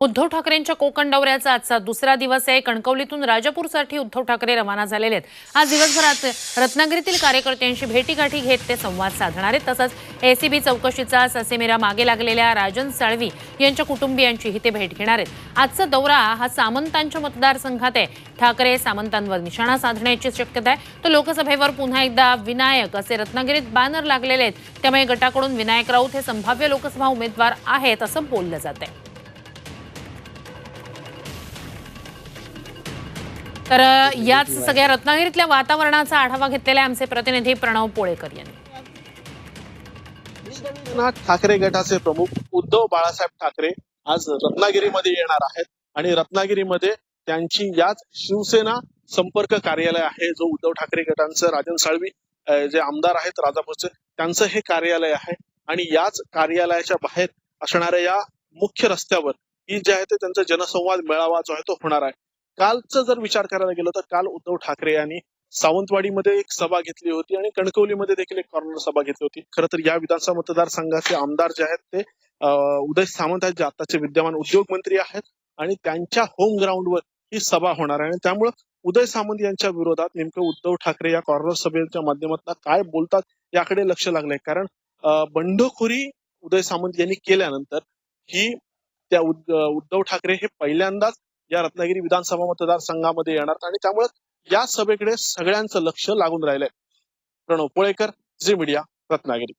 उद्धव ठाकरेंच्या कोकण दौऱ्याचा आजचा दुसरा दिवस आहे. कणकवलीतून राजापूरसाठी उद्धव ठाकरे रवाना झालेले आहेत. आज दिवसभरात रत्नागिरीतील कार्यकर्त्यांशी भेटीगाठी घेत ते संवाद साधणार आहेत. तसंच एसीबी चौकशीचा ससेमिरा मागे लागलेल्या राजन साळवी यांच्या कुटुंबियांचीही ते भेट घेणार आहेत. आजचा दौरा हा सामंतांच्या मतदारसंघात आहे. ठाकरे सामंतांवर निशाणा साधण्याची शक्यता आहे. तर लोकसभेवर पुन्हा एकदा विनायक असे रत्नागिरीत बॅनर लागलेले आहेत. त्यामुळे गटाकडून विनायक राऊत हे संभाव्य लोकसभा उमेदवार आहेत असं बोललं जात आहे तर याच सगळ्या रत्नागिरीतल्या वातावरणाचा आढावा घेतलेला आमचे प्रतिनिधी प्रणव पोळेकर यांनी. ठाकरे गटाचे प्रमुख उद्धव बाळासाहेब ठाकरे आज रत्नागिरीमध्ये येणार आहेत आणि रत्नागिरीमध्ये त्यांची याच शिवसेना संपर्क कार्यालय आहे जो उद्धव ठाकरे गटांचं राजन साळवी जे आमदार आहेत राजापूरचे त्यांचं हे कार्यालय आहे. आणि याच कार्यालयाच्या बाहेर असणाऱ्या या मुख्य रस्त्यावर ही जे आहे ते त्यांचा जनसंवाद मेळावा जो आहे तो होणार आहे. कालचा जर विचार करायला गेलो तर काल उद्धव ठाकरे यांनी सावंतवाडीमध्ये एक सभा घेतली होती आणि कणकवलीमध्ये देखील एक कॉर्नर सभा घेतली होती. खरं तर या विधानसभा मतदारसंघाचे आमदार जे आहेत ते उदय सामंत आहेत जे आताचे विद्यमान उद्योग मंत्री आहेत आणि त्यांच्या होम ग्राउंडवर ही सभा होणार आहे. आणि त्यामुळं उदय सामंत यांच्या विरोधात नेमकं उद्धव ठाकरे या कॉर्नर सभेच्या माध्यमातून काय बोलतात याकडे लक्ष लागलंय. कारण बंडखोरी उदय सामंत यांनी केल्यानंतर ही त्या उद- उद्धव ठाकरे हे पहिल्यांदाच या रत्नागिरी विधानसभा मतदारसंघामध्ये येणार आणि त्यामुळे या सभेकडे सगळ्यांचं लक्ष लागून राहिलंय. प्रणव पोळेकर झी मीडिया रत्नागिरी.